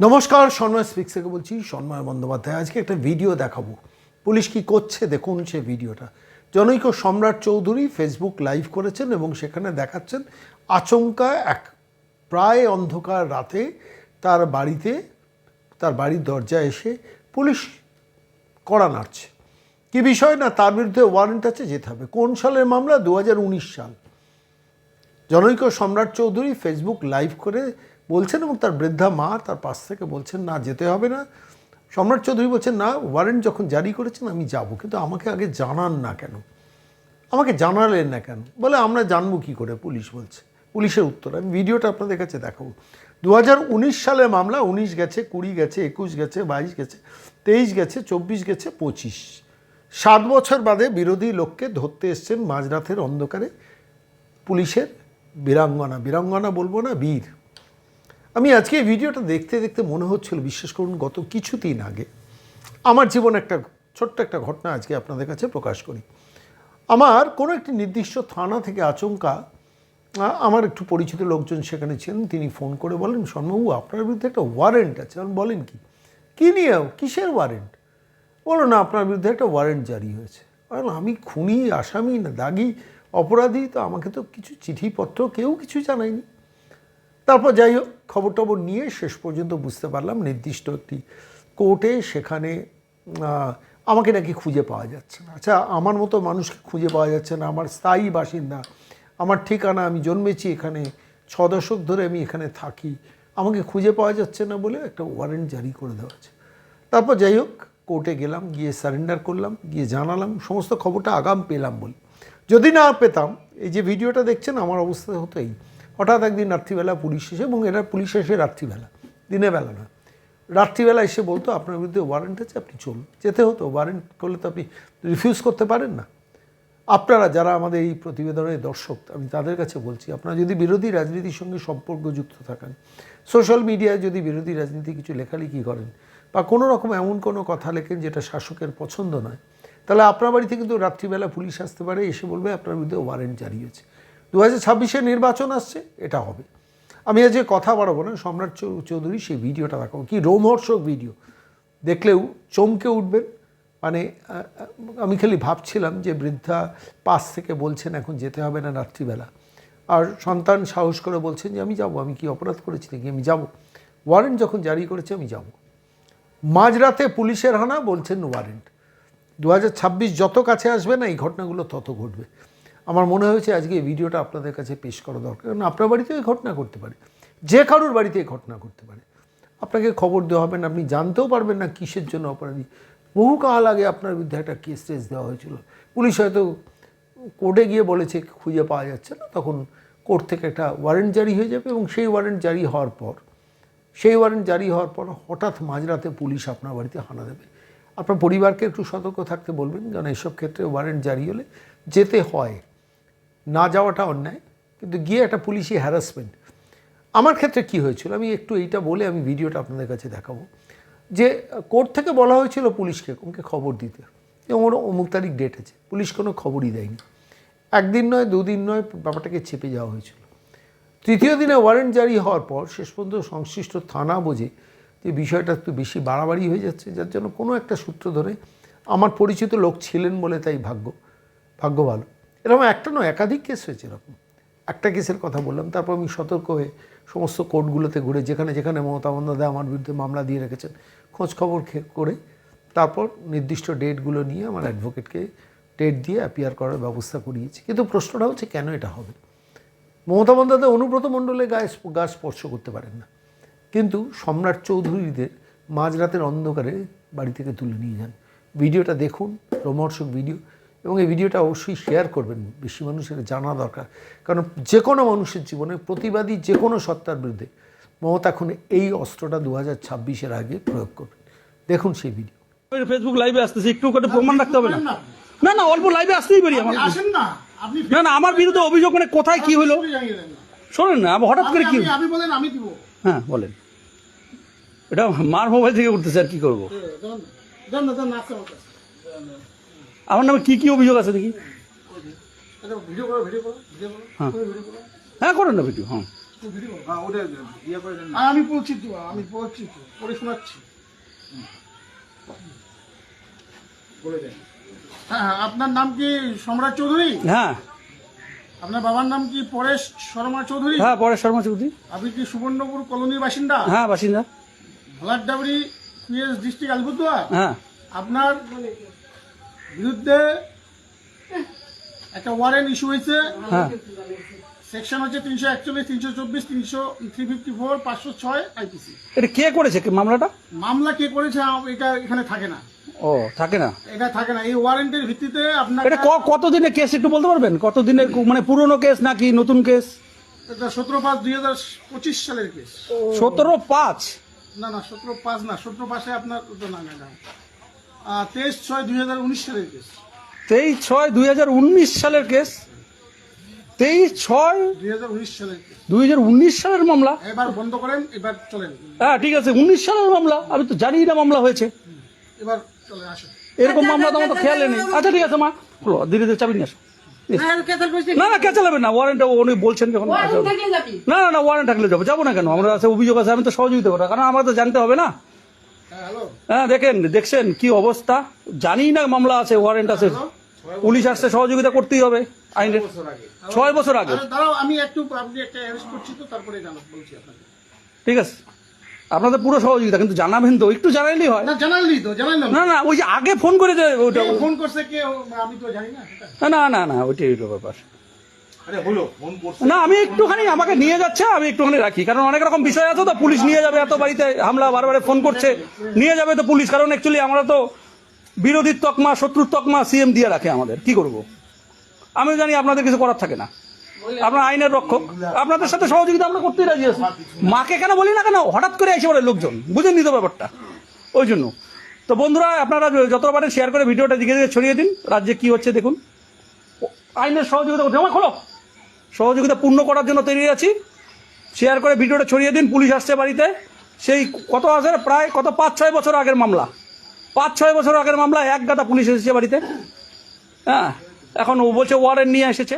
নমস্কার, সন্ময় স্পিক্স থেকে বলছি, সন্ময় বন্দ্যোপাধ্যায়। আজকে একটা ভিডিও দেখাবো। পুলিশ কি করছে? দেখুন সে ভিডিওটা। জনৈক সম্রাট চৌধুরী ফেসবুক লাইভ করেছেন এবং সেখানে দেখাচ্ছেন আচমকা এক প্রায় অন্ধকার রাতে তার বাড়িতে, তার বাড়ির দরজায় এসে পুলিশ কড়া নাড়ছে। কি বিষয়? না, তার বিরুদ্ধে ওয়ারেন্ট আছে, যেতে হবে। কোন সালের মামলা? দু হাজার উনিশ সাল। জনৈক সম্রাট চৌধুরী ফেসবুক লাইভ করে বলছেন এবং তার বৃদ্ধা মা তার পাশ থেকে বলছেন, না, যেতে হবে না। সম্রাট চৌধুরী বলছেন, না ওয়ারেন্ট যখন জারি করেছেন আমি যাব, কিন্তু আমাকে আগে জানান না কেন? আমাকে জানালেন না কেন? বলে, আমরা জানব কী করে? পুলিশ বলছে, পুলিশের উত্তর। আমি ভিডিওটা আপনাদের কাছে দেখাবো। দু হাজার উনিশ সালে মামলা, উনিশ গেছে, কুড়ি গেছে, একুশ গেছে, বাইশ গেছে, তেইশ গেছে, চব্বিশ গেছে, পঁচিশ। সাত বছর বাদে বিরোধী লোককে ধরতে এসছেন মাঝরাতের অন্ধকারে পুলিশের। বীরাঙ্গনা বীরাঙ্গনা বলব না, বীর। আমি আজকে এই ভিডিওটা দেখতে দেখতে মনে হচ্ছিল, বিশ্বাস করুন, গত কিছুদিন আগে আমার জীবনে একটা ছোট্ট একটা ঘটনা আজকে আপনাদের কাছে প্রকাশ করি। আমার কোনো একটি নির্দিষ্ট থানা থেকে আচমকা আমার একটু পরিচিত লোকজন সেখানে ছিলেন, তিনি ফোন করে বলেন শর্মাবু আপনার বিরুদ্ধে একটা ওয়ারেন্ট আছে। আমি বলেন কি? কী নিয়ে, কিসের ওয়ারেন্ট বলো না, আপনার বিরুদ্ধে একটা ওয়ারেন্ট জারি হয়েছে। আমি আমি খুনি, আসামি না, দাগি অপরাধী তো আমাকে তো কিছু চিঠিপত্র, কেউ কিছু জানায়নি। তারপর যাই হোক খবর টবর নিয়ে শেষ পর্যন্ত বুঝতে পারলাম নির্দিষ্ট একটি কোর্টে সেখানে আমাকে নাকি খুঁজে পাওয়া যাচ্ছে না। আচ্ছা আমার মতো মানুষকে খুঁজে পাওয়া যাচ্ছে না, আমার স্থায়ী বাসিন্দা, আমার ঠিকানা আমি জন্মেছি এখানে, ছ দশক ধরে আমি এখানে থাকি, আমাকে খুঁজে পাওয়া যাচ্ছে না বলে একটা ওয়ারেন্ট জারি করে দেওয়া আছে তারপর যাই হোক, কোর্টে গেলাম, গিয়ে সারেন্ডার করলাম, গিয়ে জানালাম, সমস্ত খবরটা আগাম পেলাম বলি। যদি না পেতাম, এই যে ভিডিওটা দেখছেন, আমার অবস্থা হতো এই হঠাৎ একদিন রাত্রিবেলা পুলিশ এসে, এবং এরা পুলিশ এসে রাত্রিবেলা দিনের বেলা না রাত্রিবেলা এসে বলতো, আপনার বিরুদ্ধে ওয়ারেন্ট আছে, আপনি চলুন। যেতে হতো ওয়ারেন্ট করলে তো আপনি রিফিউজ করতে পারেন না। আপনারা যারা আমাদের এই প্রতিবেদনের দর্শক, আমি তাদের কাছে বলছি, আপনারা যদি বিরোধী রাজনীতির সঙ্গে সম্পর্কযুক্ত থাকেন সোশ্যাল মিডিয়ায় যদি বিরোধী রাজনীতি কিছু লেখালেখি করেন, বা কোনো রকম এমন কোনো কথা লেখেন যেটা শাসকের পছন্দ নয় তাহলে আপনার বাড়িতে কিন্তু রাত্রিবেলা পুলিশ আসতে পারে, এসে বলবে আপনার বিরুদ্ধে ওয়ারেন্ট জারি হয়েছে। দু হাজার ছাব্বিশে নির্বাচন আসছে, এটা হবে। আমি আজ কথা বাড়াবো না, সম্রাট চৌধুরী সেই ভিডিওটা দেখাবো। কি রোমহর্ষক ভিডিও। দেখলেও চমকে উঠবেন। মানে আমি খালি ভাবছিলাম যে বৃদ্ধা পাশ থেকে বলছেন এখন যেতে হবে না রাত্রিবেলা। আর সন্তান সাহস করে বলছেন যে আমি যাব, আমি কি অপরাধ করেছি নাকি? আমি যাব। ওয়ারেন্ট যখন জারি করেছে, আমি যাব। মাঝরাতে পুলিশের হানা, বলছেন ওয়ারেন্ট দু হাজার ছাব্বিশ যত কাছে আসবে না, এই ঘটনাগুলো তত ঘটবে। আমার মনে হয়েছে আজকে এই ভিডিওটা আপনাদের কাছে পেশ করা দরকার। কারণ আপনার বাড়িতেও এই ঘটনা করতে পারে। যে কারোর বাড়িতে এই ঘটনা করতে পারে। আপনাকে খবর দেওয়া হবে না, আপনি জানতেও পারবেন না কিসের জন্য অপরাধী। বহু কাল আগে আপনার বিরুদ্ধে একটা কেস টেস দেওয়া হয়েছিল। পুলিশ হয়তো কোর্টে গিয়ে বলেছে, খুঁজে পাওয়া যাচ্ছে না। তখন কোর্ট থেকে একটা ওয়ারেন্ট জারি হয়ে যাবে এবং সেই ওয়ারেন্ট জারি হওয়ার পর, সেই ওয়ারেন্ট জারি হওয়ার পর হঠাৎ মাঝরাতে পুলিশ আপনার বাড়িতে হানা দেবে। আপনার পরিবারকে একটু সতর্ক থাকতে বলবেন, কারণ এসব ক্ষেত্রে ওয়ারেন্ট জারি হলে যেতে হয়। না যাওয়াটা অন্যায়, কিন্তু গিয়ে একটা পুলিশি হ্যারাসমেন্ট আমার ক্ষেত্রে কি হয়েছিল, আমি একটু এইটা বলে আমি ভিডিওটা আপনাদের কাছে দেখাবো। যে কোর্ট থেকে বলা হয়েছিল পুলিশকে, ওকে খবর দিতে। ওর অমুক তারিখ ডেট আছে, পুলিশ কোনো খবরই দেয়নি। একদিন নয়, দুদিন নয়, ব্যাপারটাকে চেপে যাওয়া হয়েছিল। তৃতীয় দিনে ওয়ারেন্ট জারি হওয়ার পর, শেষ পর্যন্ত সংশ্লিষ্ট থানা বোঝে যে বিষয়টা একটু বেশি বাড়াবাড়ি হয়ে যাচ্ছে, যার জন্য কোনো একটা সূত্র ধরে আমার পরিচিত লোক ছিলেন বলে তাই ভাগ্য ভাগ্য ভালো। এরকম একটা নয়, একাধিক কেস হয়েছে এরকম। একটা কেসের কথা বললাম, তারপর আমি সতর্ক হয়ে সমস্ত কোর্টগুলোতে ঘুরে, যেখানে যেখানে মমতা বন্দ্যোপাধ্যায় আমার বিরুদ্ধে মামলা দিয়ে রেখেছেন খোঁজ খবর করে তারপর নির্দিষ্ট ডেটগুলো নিয়ে আমার অ্যাডভোকেটকে ডেট দিয়ে অ্যাপিয়ার করার ব্যবস্থা করিয়েছি। কিন্তু প্রশ্নটা হচ্ছে কেন এটা হবে? মমতা বন্দ্যোপাধ্যায় অনুব্রত মণ্ডলে গায়ে গা স্পর্শ করতে পারেন না। কিন্তু সম্রাট চৌধুরীদের মাঝরাতের অন্ধকারে বাড়ি থেকে তুলে নিয়ে যান। ভিডিওটা দেখুন রোমহর্ষক ভিডিও এবং এই ভিডিওটা অবশ্যই শেয়ার করবেন। বেশি মানুষের জানা দরকার। কারণ যে কোনো মানুষের জীবনে প্রতিবাদী যে কোনো সত্তার বিরুদ্ধে মমতা এখন এই অস্ত্রটা দু হাজার ছাব্বিশের আগে প্রয়োগ করবেন। দেখুন সেই ভিডিও। ফেসবুক লাইভে আসতেছি একটু করে প্রমাণ রাখতে হবে না? না। না অল্প লাইভে আসতেই পারি আমার আসেন না না না আমার বিরুদ্ধে অভিযোগ মানে কোথায় কি হলো। শোনেন না আবার হঠাৎ করে কি আপনি- আপনি বলেন আমি দিব। হ্যাঁ বলেন। এটা মার মোবাইল থেকে উঠতেছে আর কি করব? আমার নামে কি কি অভিযোগ আছে দেখি? ভিডিও করো ভিডিও করো ভিডিও হ্যাঁ। হ্যাঁ করেন না ভিডিও হ্যাঁ। আমি বলছি তো আমি বলছি তো পড়ে শোনাচ্ছি। হ্যাঁ হ্যাঁ আপনার নাম কি সম্রাট চৌধুরী? হ্যাঁ। আপনার বাবার নাম কি পরেশ শর্মা চৌধুরী? হ্যাঁ পরেশ শর্মা চৌধুরী। আপনি কি সুবর্ণপুর কলোনির বাসিন্দা? হ্যাঁ বাসিন্দা। ভোলারডাবরি পিএস ডিস্ট্রিক্ট আলিপুরদুয়ার হ্যাঁ। আপনার বিরুদ্ধে একটা ওয়ারেন্ট ইস্যু হয়েছে। হ্যাঁ। সেকশন হচ্ছে তিনশো একচল্লিশ তিনশো চব্বিশ তিনশো থ্রি ফিফটি ফোর পাঁচশো ছয় আইপিসি এটা কে করেছে? মামলাটা? মামলা কে করেছে এটা এখানে থাকে না। ও থাকে না। এটা থাকে না। এই ওয়ারেন্টের ভিত্তিতে আপনার এটা ক- কতদিনের কেস একটু বলতে পারবেন? কতদিনের মানে পুরনো কেস নাকি নতুন কেস এটা সতেরো পাঁচ দুই হাজার পঁচিশ সালের কেস সতেরো পাঁচ? না না সতেরো পাঁচ না সতেরো পাঁচে আপনার না না না তেইশ ছয় দুই হাজার উনিশ সালের কেস। তেইশ ছয় দুই হাজার উনিশ সালের কেস। তেইশ ছয় দুই হাজার উনিশ সালের দুই হাজার উনিশ সালের মামলা। এবার বন্ধ করেন এবার চলেন। হ্যাঁ ঠিক আছে উনিশ সালের মামলা আমি তো জানি না মামলা হয়েছে। এবার চলে আসেন। এরকম মামলা তো আমার তো খেয়ালে নেই। আচ্ছা ঠিক আছে মা। খোলো, ধীরে ধীরে চাবি নিয়ে আসো। না না কে চালাবে না ওয়ারেন্ট উনি বলছেন যখন। না না না ওয়ারেন্ট থাকলে যাব যাব না কেন? আমরা আছে অভিযোগ আছে আমি তো সহযোগিতা করব কারণ আমরা তো জানতে হবে না। হ্যাঁ হ্যাঁ দেখেন দেখছেন কি অবস্থা? জানি না মামলা আছে ওয়ারেন্ট আছে। পুলিশ আসছে সহযোগিতা করতেই হবে আইনের। ছয় বছর আগে। আমি একটু আপনি একটা অ্যারেস্ট করছি তো তারপরে জানাব বলছি আপনাকে। ঠিক আছে। আপনাদের পুরো সহযোগিতা কিন্তু জানাবেন তো একটু জানাইলেই হয়। না জানালি তো জানাইলাম না। না ওই যে আগে ফোন করে যে ওইটা ফোন করছে কে আমি তো জানি না না না না ওইটাই হলো ব্যাপার। আরে হলো ফোন করছে। না আমি একটুখানি আমাকে নিয়ে যাচ্ছে আমি একটুখানি রাখি কারণ অনেক রকম বিষয় আছে তো পুলিশ নিয়ে যাবে এত বাড়িতে হামলা বারবার ফোন করছে নিয়ে যাবে তো পুলিশ কারণ অ্যাকচুয়ালি আমরা তো বিরোধীর তকমা শত্রুর তকমা সিএম দিয়ে রাখে আমাদের কি করব? আমি জানি আপনাদের কিছু করার থাকে না। আপনার আইনের রক্ষক। আপনাদের সাথে সহযোগিতা আমরা করতেই রাজি আছি। মাকে কেন বলি না কেন? হঠাৎ করে এসে পড়ে লোকজন। বুঝেন নিত ব্যাপারটা। ওই জন্য। তো বন্ধুরা, আপনারা যত পারেন শেয়ার করে ভিডিওটা দিকে দিকে ছড়িয়ে দিন। রাজ্যে কি হচ্ছে দেখুন। আইনের সহযোগিতা করতে আমার খোলো। সহযোগিতা পূর্ণ করার জন্য তৈরি আছি। শেয়ার করে ভিডিওটা ছড়িয়ে দিন। পুলিশ আসছে বাড়িতে। সেই কত আছে? প্রায় কত? পাঁচ, ছয় বছর আগের মামলা। পাঁচ, ছয় বছর আগের মামলা এক গাদা পুলিশ এসেছে বাড়িতে। হ্যাঁ। এখন ও বলছে ওয়ারেন্ট নিয়ে এসেছে।